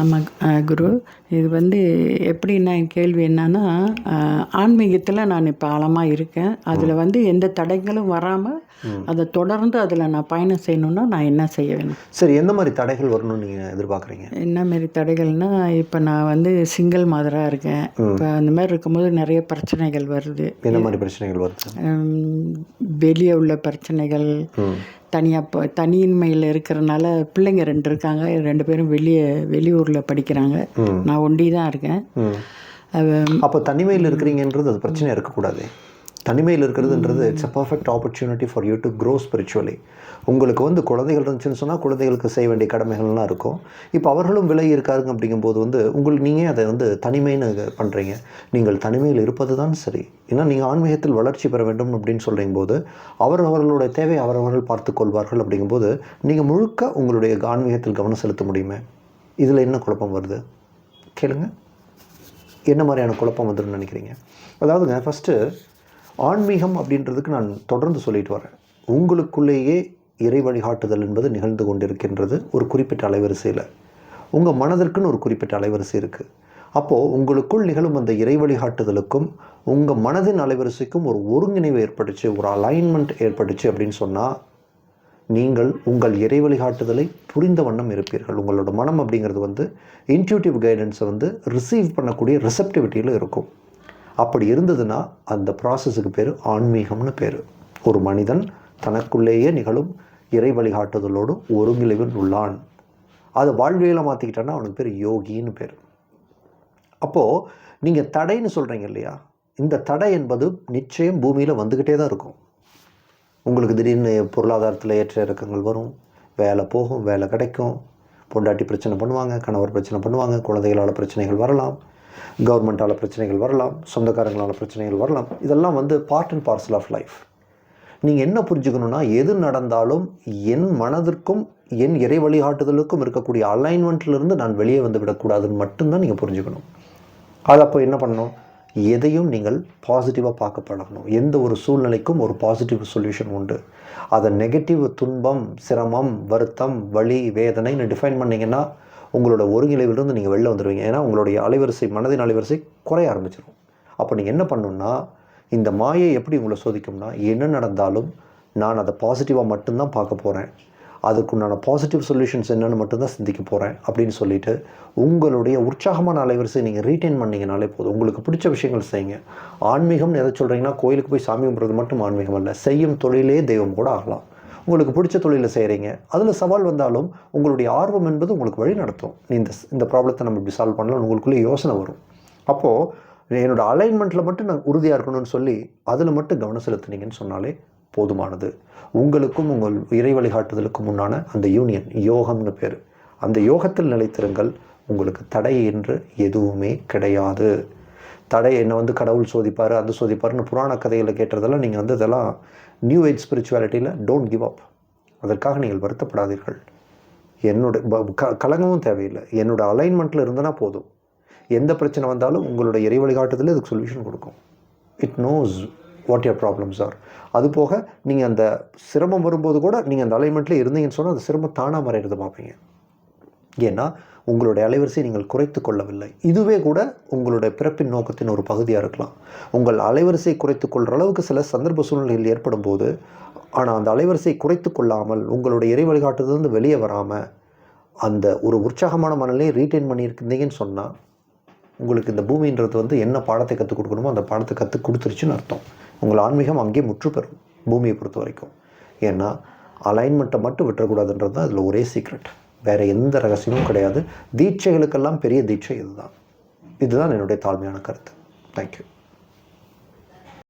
ஆமாம் குரு. இது வந்து எப்படின்னா என் கேள்வி என்னன்னா ஆன்மீகத்தில் நான் இப்போ ஆழமாக இருக்கேன். அதில் வந்து எந்த தடைகளும் வராமல் அதை தொடர்ந்து அதில் நான் பயணம் செய்யணுன்னா நான் என்ன செய்ய வேணும் சரி எந்த மாதிரி தடைகள் வரணும்னு நீங்கள் எதிர்பார்க்குறீங்க? என்ன மாரி தடைகள்னா இப்போ நான் வந்து சிங்கிள் மதராக இருக்கேன். இப்போ அந்த மாதிரி இருக்கும்போது நிறைய பிரச்சனைகள் வருது. என்ன மாதிரி பிரச்சனைகள் வருது? வெளியே உள்ள பிரச்சனைகள் தனியாக இப்போ தனியின்மையில் இருக்கிறனால பிள்ளைங்க ரெண்டு இருக்காங்க. ரெண்டு பேரும் வெளியே வெளியூரில் படிக்கிறாங்க. நான் ஒண்டி தான் இருக்கேன் அப்போ தனிமையில் இருக்கிறீங்கன்றது அது பிரச்சனை இருக்கக்கூடாது? தனிமையில் இருக்கிறதுன்றது it's a perfect opportunity for you to grow spiritually உங்களுக்கு வந்து குழந்தைகள் இருந்துச்சுன்னு சொன்னால் குழந்தைகளுக்கு செய்ய வேண்டிய கடமைகள்லாம் இருக்கும். இப்போ அவர்களும் விலகி இருக்காருங்க அப்படிங்கும்போது வந்து உங்களுக்கு நீங்கள் அதை வந்து தனிமைன்னு பண்ணுறீங்க நீங்கள் தனிமையில் இருப்பது தான் சரி. ஏன்னா நீங்கள் ஆன்மீகத்தில் வளர்ச்சி பெற வேண்டும் அப்படின்னு சொல்கிறீங்க போது அவர் அவர்களுடைய தேவை அவரவர்கள் பார்த்து கொள்வார்கள் அப்படிங்கும்போது நீங்கள் முழுக்க உங்களுடைய ஆன்மீகத்தில் கவனம் செலுத்த முடியுமே? இதில் என்ன குழப்பம் வருது? கேளுங்க. என்ன மாதிரியான குழப்பம் வந்துடும் நினைக்கிறீங்க? அதாவதுங்க ஃபஸ்ட்டு ஆன்மீகம் அப்படின்றதுக்கு நான் தொடர்ந்து சொல்லிட்டு வரேன். உங்களுக்குள்ளேயே இறை வழிகாட்டுதல் என்பது நிகழ்ந்து கொண்டிருக்கின்றது ஒரு குறிப்பிட்ட அலைவரிசையில். உங்கள் மனதிற்குன்னு ஒரு குறிப்பிட்ட அலைவரிசை இருக்குது அப்போது உங்களுக்குள் நிகழும் அந்த இறை வழிகாட்டுதலுக்கும் உங்கள் மனதின் அலைவரிசைக்கும் ஒரு ஒருங்கிணைவு ஏற்பட்டுச்சு ஒரு அலைன்மெண்ட் ஏற்பட்டுச்சு அப்படின்னு சொன்னால் நீங்கள் உங்கள் இறை வழிகாட்டுதலை புரிந்த வண்ணம் இருப்பீர்கள். உங்களோட மனம் அப்படிங்கிறது வந்து இன்ட்யூட்டிவ் கைடன்ஸை வந்து ரிசீவ் பண்ணக்கூடிய ரிசப்டிவிட்டியில் இருக்கும். அப்படி இருந்ததுன்னா அந்த ப்ராசஸுக்கு பேர் ஆன்மீகம்னு பேர். ஒரு மனிதன் தனக்குள்ளேயே நிகழும் இறை வழிகாட்டுதலோடு ஒருங்கிணைவில் உள்ளான். அதை வாழ்வியலை மாற்றிக்கிட்டான்னா அவனுக்கு பேர் யோகின்னு பேர். அப்போது நீங்கள் தடைன்னு சொல்கிறீங்க இல்லையா? இந்த தடை என்பது நிச்சயம் பூமியில் வந்துக்கிட்டே தான் இருக்கும். உங்களுக்கு திடீர்னு பொருளாதாரத்தில் ஏற்ற இறக்கங்கள் வரும். வேலை போகும் வேலை கிடைக்கும். பொண்டாட்டி பிரச்சனை பண்ணுவாங்க கணவர் பிரச்சனை பண்ணுவாங்க குழந்தைகளால் பிரச்சனைகள் வரலாம். கவர்மெண்ட்டால் பிரச்சனைகள் வரலாம் சொந்தக்காரங்களால் பிரச்சனைகள் வரலாம். இதெல்லாம் வந்து part and parcel of life நீங்கள் என்ன புரிஞ்சுக்கணுன்னா எது நடந்தாலும் என் மனதிற்கும் என் இறை வழிகாட்டுதலுக்கும் இருக்கக்கூடிய அலைன்மெண்ட்லேருந்து நான் வெளியே வந்து விடக்கூடாதுன்னு மட்டும்தான் நீங்கள் புரிஞ்சுக்கணும். அது அப்போ என்ன பண்ணணும்? எதையும் நீங்கள் பாசிட்டிவாக பார்க்க பழகணும். எந்த ஒரு சூழ்நிலைக்கும் ஒரு பாசிட்டிவ் சொல்யூஷன் உண்டு. அதை நெகட்டிவ் துன்பம் சிரமம் வருத்தம் வலி வேதனைன்னு டிஃபைன் பண்ணிங்கன்னா உங்களோட ஒருங்கிணைவிலிருந்து நீங்கள் வெளில வந்துடுவீங்க ஏன்னா உங்களுடைய அலைவரிசை மனதின் அலைவரிசை குறைய ஆரம்பிச்சிடும் அப்போ நீங்கள் என்ன பண்ணணும்னா இந்த மாயை எப்படி உங்களை சோதிக்கும்னா என்ன நடந்தாலும் நான் அதை பாசிட்டிவாக மட்டும்தான் பார்க்க போகிறேன் அதுக்குண்டான பாசிட்டிவ் சொல்யூஷன்ஸ் என்னென்னு மட்டும்தான் சிந்திக்க போகிறேன் அப்படின்னு சொல்லிட்டு உங்களுடைய உற்சாகமான அலைவரிசை நீங்கள் ரீட்டைன் பண்ணிங்கனாலே போதும். உங்களுக்கு பிடிச்ச விஷயங்கள் செய்யுங்க. ஆன்மீகம்னு எதை சொல்கிறீங்கன்னா கோயிலுக்கு போய் சாமி கும்பிட்றது மட்டும் ஆன்மீகம் அல்ல. செய்யும் தொழிலே தெய்வம் கூட ஆகலாம். உங்களுக்கு பிடிச்ச தொழிலை செய்கிறீங்க அதில் சவால் வந்தாலும் உங்களுடைய ஆர்வம் என்பது உங்களுக்கு வழி நடத்தும். நீ இந்த இந்த ப்ராப்ளத்தை நம்ம இப்படி சால்வ் பண்ணலாம் உங்களுக்குள்ளே யோசனை வரும். அப்போது என்னோடய அலைன்மெண்ட்டில் மட்டும் நான் உறுதியாக இருக்கணும்னு சொல்லி அதில் மட்டும் கவனம் செலுத்துனீங்கன்னு சொன்னாலே போதுமானது. உங்களுக்கும் உங்கள் இறை வழிகாட்டுதலுக்கும் முன்னான அந்த யூனியன் யோகம்னு பேர். அந்த யோகத்தில் நிலைத்திருங்கள். உங்களுக்கு தடை என்று எதுவுமே கிடையாது. தடை என்னை வந்து கடவுள் சோதிப்பார் அது சோதிப்பார்னு புராண கதைகளை கேட்டதெல்லாம் நீங்கள் வந்து இதெல்லாம் நியூ ஏஜ் ஸ்பிரிச்சுவாலிட்டியில் டோன்ட் கிவ் அப் அதற்காக நீங்கள் வருத்தப்படாதீர்கள். என்னோட க கலங்கமும் தேவையில்லை. என்னோடய அலைன்மெண்ட்டில் இருந்தனா போதும். எந்த பிரச்சனை வந்தாலும் உங்களோட இறை வழிகாட்டுதல் இதுக்கு சொல்யூஷன் கொடுக்கும். It knows what your problems are அது போக நீங்கள் அந்த சிரமம் வரும்போது கூட நீங்கள் அந்த அலைன்மெண்ட்டில் இருந்தீங்கன்னு சொன்னால் அந்த சிரமம் தானாக மறையிறத பார்ப்பீங்க. ஏன்னா உங்களுடைய அலைவரிசை நீங்கள் குறைத்து கொள்ளவில்லை. இதுவே கூட உங்களுடைய பிறப்பின் நோக்கத்தின் ஒரு பகுதியாக இருக்கலாம். உங்கள் அலைவரிசை குறைத்து கொள்கிற அளவுக்கு சில சந்தர்ப்ப சூழ்நிலைகள் ஏற்படும் போது ஆனால் அந்த அலைவரிசை குறைத்து கொள்ளாமல் உங்களுடைய இறை வழிகாட்டுதலிருந்து வெளியே வராமல் அந்த ஒரு உற்சாகமான மனநிலையை ரீட்டைன் பண்ணியிருந்தீங்கன்னு சொன்னால் உங்களுக்கு இந்த பூமின்றது வந்து என்ன பாடத்தை கற்றுக் கொடுக்கணுமோ அந்த பாடத்தை கற்றுக் கொடுத்துருச்சுன்னு அர்த்தம். உங்கள் ஆன்மீகம் அங்கேயே முற்று பெறும் பூமியை பொறுத்த வரைக்கும். ஏன்னா அலைன்மெண்ட்டை மட்டும் விட்டுறக்கூடாதுன்றது தான் அதில் ஒரே சீக்ரெட் வேறு எந்த ரகசியமும் கிடையாது. தீட்சைகளுக்கெல்லாம் பெரிய தீட்சை இதுதான். இதுதான் என்னுடைய தாழ்மையான கருத்து. தேங்க்யூ